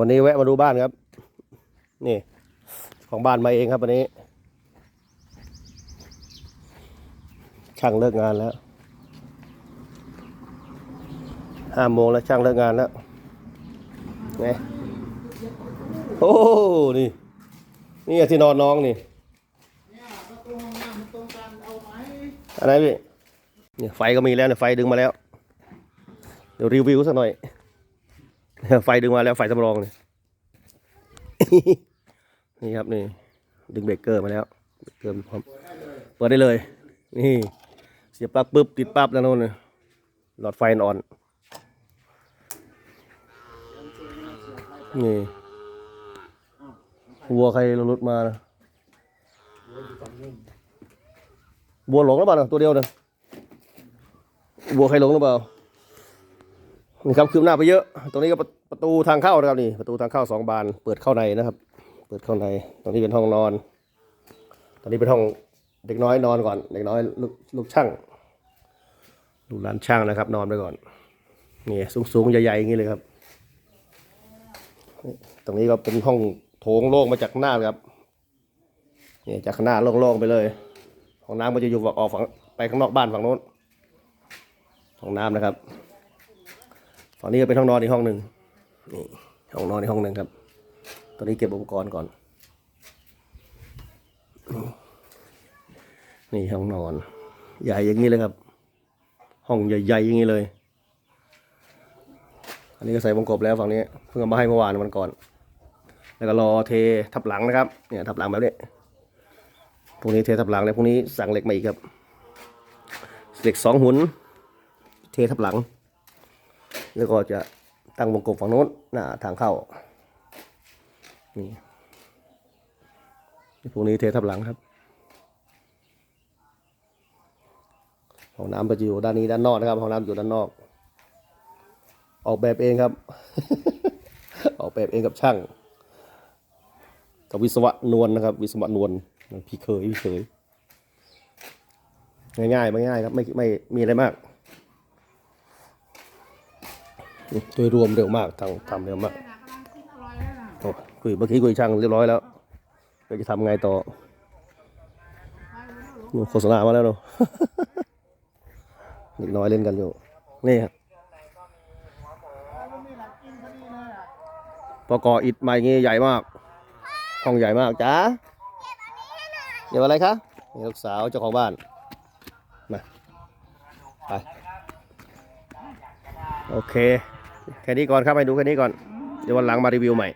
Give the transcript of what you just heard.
วันนี้แวะมาดูบ้านครับ นี่ ของบ้านมาเองครับวันนี้ ช่างเลิกงานแล้วห้าโมงแล้วช่างเลิกงานแล้วไงโอ้นี่ นี่ที่นอนน้องนี่องน้ำมันตรงกันเอาไหมอะไรพี่เนี่ยไฟก็มีแล้วเนี่ยไฟดึงมาแล้ว เดี๋ยวรีวิวสักหน่อย ไฟดึงมาแล้วไฟสำรองเนี่ยนี่ครับนี่ ดึงเบรกเกอร์มาแล้วเบรกเกอร์มีพร้อมเปิดได้เลย นี่ เสียบปลั๊กปุ๊บติดปั๊บแล้วโน่นน่ะหลอดไฟออนนี่วัวใครรถมานะวัวหลงหรือเปล่าตัวเดียวนะวัวใครหลงหรือเปล่า นี่ครับคืบหน้าไปเยอะ ตรงนี้ก็ประประตูทางเข้านะครับนี่ประตูทางเข้าสองบาน เปิดเข้าในนะครับ เปิดเข้าใน ตรงนี้เป็นห้องนอน ตอนนี้เป็นห้องเด็กน้อยนอนก่อน เด็กน้อยลูกลูกช่างลูกหลานช่างนะครับ นอนไปก่อน นี่สูงๆใหญ่ๆอย่างนี้เลยครับ ตรงนี้ก็เป็นห้องโถงโล่งมาจากหน้าครับนี่จากข้างหน้าโล่งๆไปเลยห้องน้ำก็จะอยู่ออกฝั่งไปข้างนอกบ้านฝั่งโน้นห้องน้ำนะครับ ฝั่งนี้ก็เป็นห้องนอนอีกห้องหนึ่งนี่ห้องนอนอีกห้องหนึ่งครับ ตอนนี้เก็บอุปกรณ์ก่อน นี่ห้องนอน ใหญ่อย่างนี้เลยครับ ห้องใหญ่ๆอย่างนี้เลย อันนี้ก็ใส่วงกบแล้วฝั่งนี้เพิ่งเอามาให้เมื่อวานวันก่อน แล้วก็รอเททับหลังนะครับ เนี่ยทับหลังแบบนี้พรุ่งนี้เททับหลังแล้วพรุ่งนี้สั่งเหล็กมาอีกครับเหล็กสองหุนเททับหลัง แล้วก็จะตั้งวงกบฝั่งโน้นหน้าทางเข้า นี่พรุ่งนี้เททับหลังครับห้องน้ำก็จะอยู่ด้านนี้ด้านนอกนะครับห้องน้ำอยู่ด้านนอก ออกแบบเองครับ ออกแบบเองกับช่าง กับวิศวะนวลนะครับ วิศวะนวลพี่เคยพี่เคยง่ายๆไม่ง่ายครับไม่ไม่มีอะไรมากนี่ โดยรวมเร็วมากทำทำเร็วมากกำลังกินอร่อยแล้วนะโอ้คุยเมื่อกี้คุยช่างเรียบร้อยแล้วเราจะทำไงต่อนี่โฆษณามาแล้วเนาะเด็กน้อยเล่นกันอยู่ นี่ครับแล้วมีหลักกินพอดีเลยอะพอก่ออิฐมาอย่างงี้ใหญ่มาก ห้องใหญ่มากจ้าเดี๋ยวอะไรคะนี่ลูกสาวเจ้าของบ้าน มา ไป โอเค แค่นี้ก่อนครับไปดูแค่นี้ก่อน เดี๋ยววันหลังมารีวิวใหม่